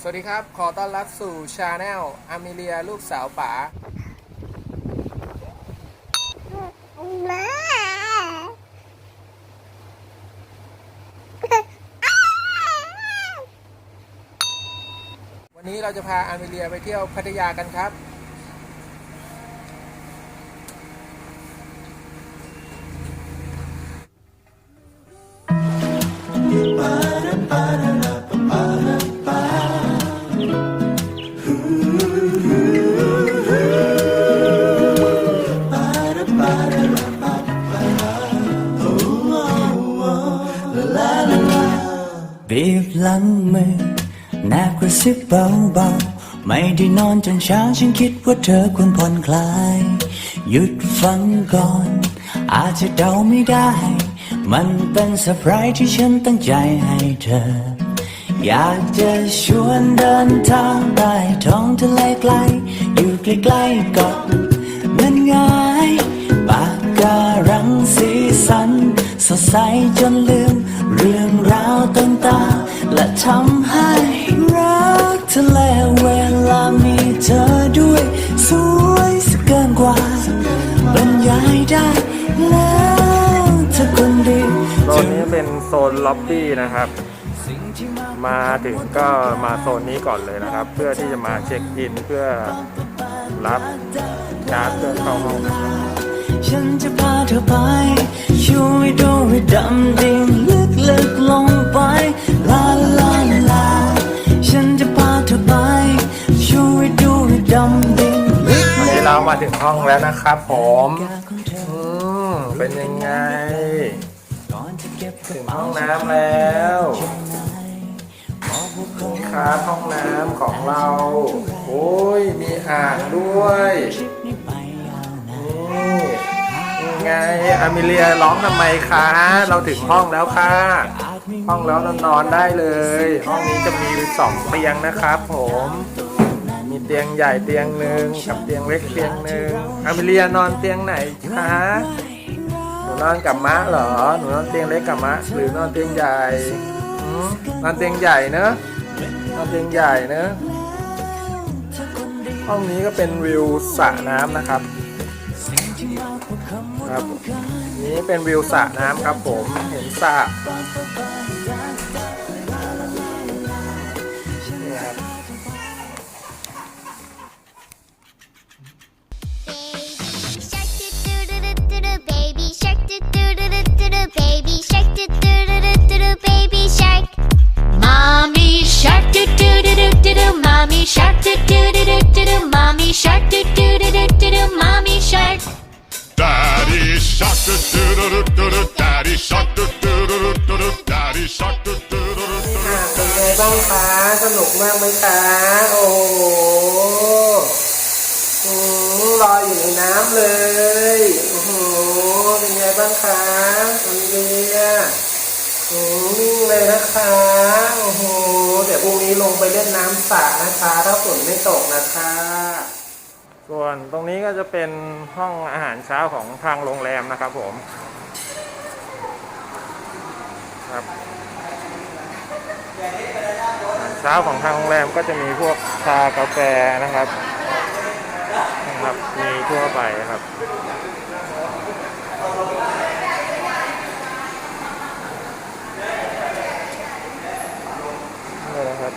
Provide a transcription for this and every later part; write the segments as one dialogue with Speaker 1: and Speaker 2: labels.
Speaker 1: สวัสดีครับ ขอต้อนรับสู่ชาแนลอามิเลียลูกสาวป๋า
Speaker 2: มา
Speaker 1: วันนี้เราจะพาอามิเลียไปเที่ยวพัทยากันครับ
Speaker 3: บีบหลังมือแนบกระซิบเบาๆ ไม่ได้นอนจนเช้าฉันคิดว่าเธอควรผ่อนคลาย หยุดฟังก่อน อาจจะเดาไม่ได้ มันเป็นเซอร์ไพรส์ที่ฉันตั้งใจให้เธอ อยากจะชวนเดินทางใต้ท้องทะเลไกล อยู่ใกล้ๆเกาะเงินไงปากการังสีสัน สดใสจนลืม เรื่องราวต่างๆและทำให้
Speaker 1: โซนล็อบบี้นะครับ มาถึงก็มาโซนนี้ก่อนเลยนะครับ เพื่อที่จะมาเช็คอินเพื่อรับการ์ดเพื่อเข้าห้อง
Speaker 3: ฉันจะพาเธอไปช่วยดูให้ดำดิ่งลึกๆลงไปลาลาลาฉันจะพาเธอไปช่วยดูให้ดำดิ่งลึก
Speaker 1: วันนี้เรามาถึงห้องแล้วนะครับผม
Speaker 3: ๆของเธอ
Speaker 1: อืมเป็นยังไง ถึงห้องน้ำแล้ว
Speaker 3: บอกว่าคง
Speaker 1: นี่ครับห้องน้ำของเรา โอ้ยมีอ่างด้วย
Speaker 3: นี่ไง
Speaker 1: อามิเลียร้องทำไมคะเราถึงห้องแล้วค่ะ ห้องแล้วเรานอนได้เลย ห้องนี้จะมีสองเตียงนะครับผมมีเตียงใหญ่เตียงหนึ่งกับเตียงเล็กเตียงหนึ่งอามิเลียนอนเตียงไหนคะ นอนกับมะเหรอ หนูนอนเตียงเล็กกับมะ หรือนอนเตียงใหญ่นอนเตียงใหญ่เนอะนอนเตียงใหญ่เนอะห้องนี้ก็เป็นวิวสระน้ำนะครับ ครับ นี้เป็นวิวสระน้ำครับผม เห็นสระ
Speaker 2: mommy shark doo doo doo doo doo doo mommy shark doo doo doo doo doo doo mommy shark
Speaker 4: Daddy shark do do do do do do Daddy shark do do do do do do Daddy shark do do do do do
Speaker 1: อะเป็นไงบ้างคะสนุกมากไหมคะโอ้โหอืมลอยอยู่ในน้ำเลยโอ้โหเป็นไงบ้างคะอันเลียอืม นิ่งเลยนะคะ โอ้โห เดี๋ยวพรุ่งนี้ลงไปเล่นน้ำสระนะคะ ถ้าฝนไม่ตกนะคะ ส่วนตรงนี้ก็จะเป็นห้องอาหารเช้าของทางโรงแรมนะครับผม ครับเช้าของทางโรงแรมก็จะมีพวกชากาแฟนะครับนะครับ มีทั่วไปครับ นี่นะครับ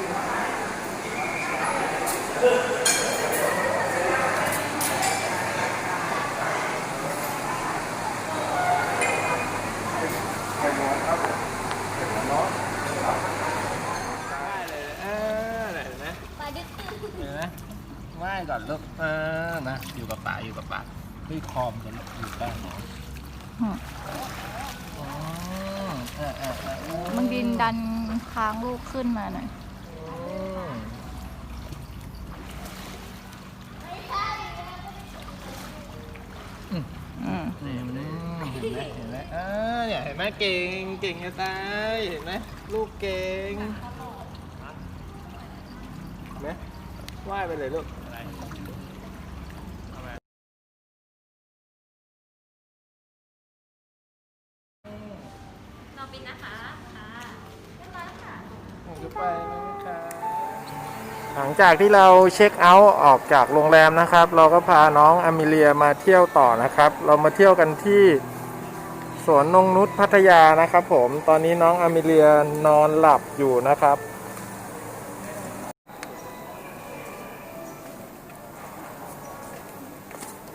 Speaker 1: ได้เลยเออเห็นไหมเห็นไหมไหว้ ก่อนลูกเออมาอยู่กับป๋าอยู่กับป๋าเฮ้ยคอมจะอยู่ใกล้หมออ๋อเออเออเออเออ
Speaker 5: มึงดินดันค้างลูกขึ้นมาหน่อย
Speaker 1: อืม
Speaker 5: อืม
Speaker 1: นี่มันเห็นไหมเห็นไหมเออเนี่ยเห็นไหมเก่งเก่งจะตายเห็นไหมลูกเก่งเห็นไหมไหว้ไปเลยลูก หลังจากที่เราเช็คเอาท์ออกจากโรงแรมนะครับ เราก็พาน้องอามิเลียมาเที่ยวต่อนะครับ เรามาเที่ยวกันที่สวนนงนุชพัทยานะครับ ผมตอนนี้น้องอามิเลียนอนหลับอยู่นะครับ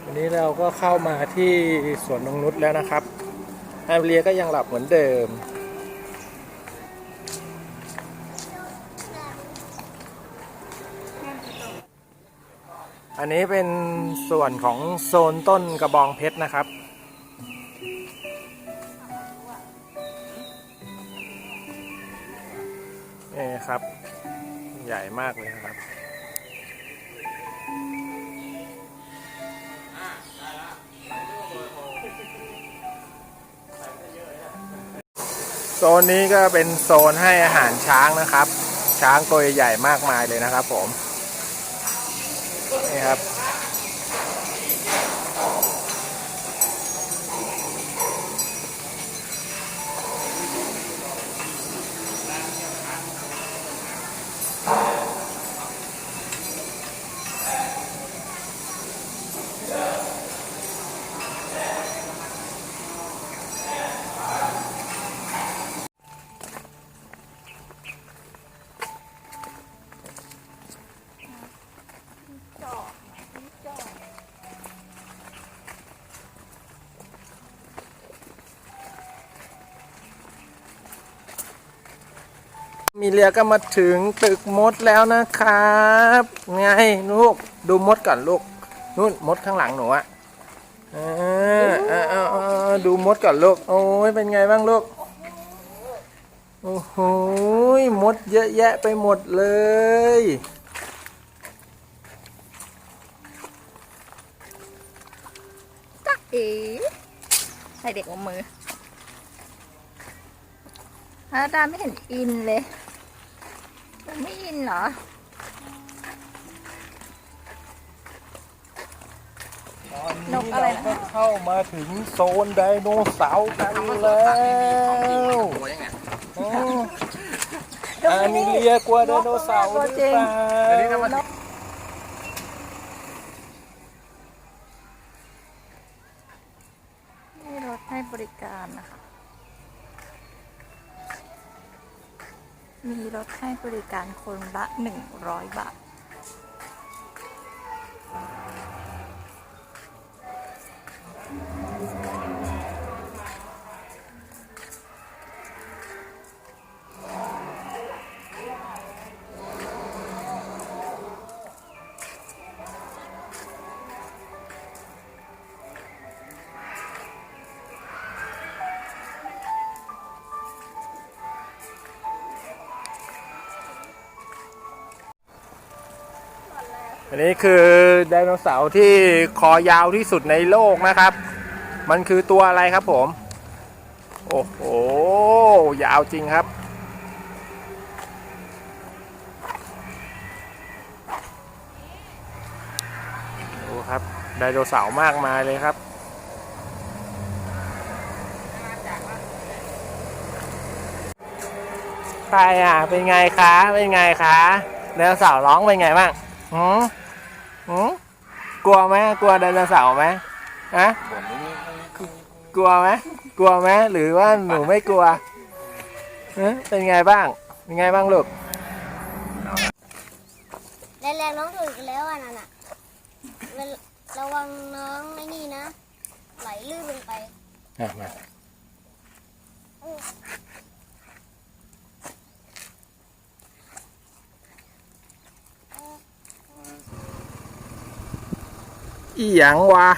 Speaker 1: วันนี้เราก็เข้ามาที่สวนนงนุชแล้วนะครับอามิเลียก็ยังหลับเหมือนเดิม นนี้เป็นส่วนของโซนต้นกระบองเพชรนะครับ นี่ครับ ใหญ่มากเลยครับโซนนี้ก็เป็นโซนให้อาหารช้างนะครับ ช้างตัวใหญ่มากมายเลยนะครับผม นี่ครับ มีเรียก็มาถึงตึกมดแล้วนะครับ ไงลูกดูมดก่อนลูกนู่นมดข้างหลังหนูอะออดูมดก่อนลูก โอ้ยเป็นไงบ้างลูก โอ้โหมดเยอะแยะไปหมดเลย
Speaker 5: จ๊ะเอ๋ให้เด็กเอามืออาดาไม่เห็นอินเลย ไม่อินเหรอ
Speaker 1: ตอน
Speaker 5: น
Speaker 1: นี้
Speaker 5: กอะไร
Speaker 1: เรา
Speaker 5: นะ
Speaker 1: ก็เข้ามาถึงโซนไดโนเสาร์กันแล้วอืมอันนี้เรียกว่าไดโนเสาร์หรือเปล่า
Speaker 5: มีรถให้บริการนะคะ มีรถให้บริการคนละ 100 บาท
Speaker 1: อันนี้คือไดโนเสาร์ที่คอยาวที่สุดในโลกนะครับ มันคือตัวอะไรครับผม โอ้โห ยาวจริงครับ ดูครับ ไดโนเสาร์มากมายเลยครับใครอะ เป็นไงคะ เป็นไงคะไดโนเสาร์ร้องเป็นไงบ้าง หืมหืมกลัวไหมกลัวไดโนเสาร์ไหมฮะกลัวไหมกลัวไหมหรือว่าหนูไม่กลัวฮะเป็นไงบ้าง เป็นไงบ้างลูก
Speaker 6: แรงๆน้องถูกอีกแล้วอะนั่นน่ะเวลระวังน้องไอ้นี่นะ ไหลลื่นลงไป
Speaker 1: อะมา อีหยังวะ